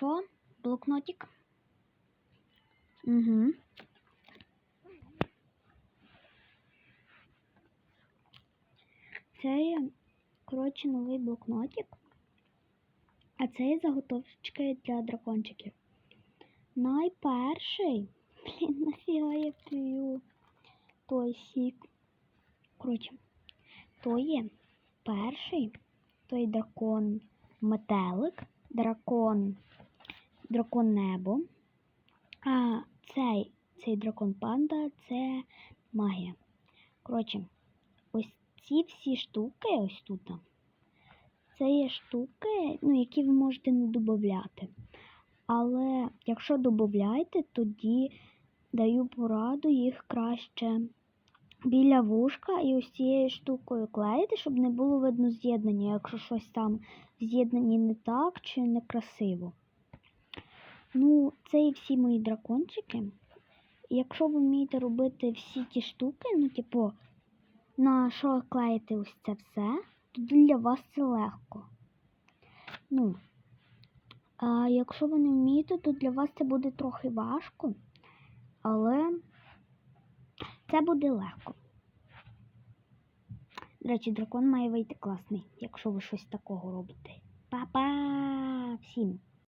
що? Блокнотик? Угу. Це коротше, новий блокнотик. А це є заготовочки для дракончиків. Найперший. Блін, нафіга я п'ю той сік. Коротше, то є перший, той дракон метелик, дракон, дракон небо. А цей, цей дракон панда це магія. Коротше, ось ці всі штуки ось тут. Це є штуки, ну, які ви можете не додати. Але якщо додаєте, тоді даю пораду їх краще біля вушка і ось цією штукою клеїти, щоб не було видно з'єднання, якщо щось там в з'єднанні не так чи некрасиво. Ну, це і всі мої дракончики. Якщо ви вмієте робити всі ті штуки, ну, типу, на що клеїти ось це все, то для вас це легко. Ну, а якщо ви не вмієте, то для вас це буде трохи важко, але це буде легко. До речі, дракон має вийти класний, якщо ви щось такого робите. Па-па всім!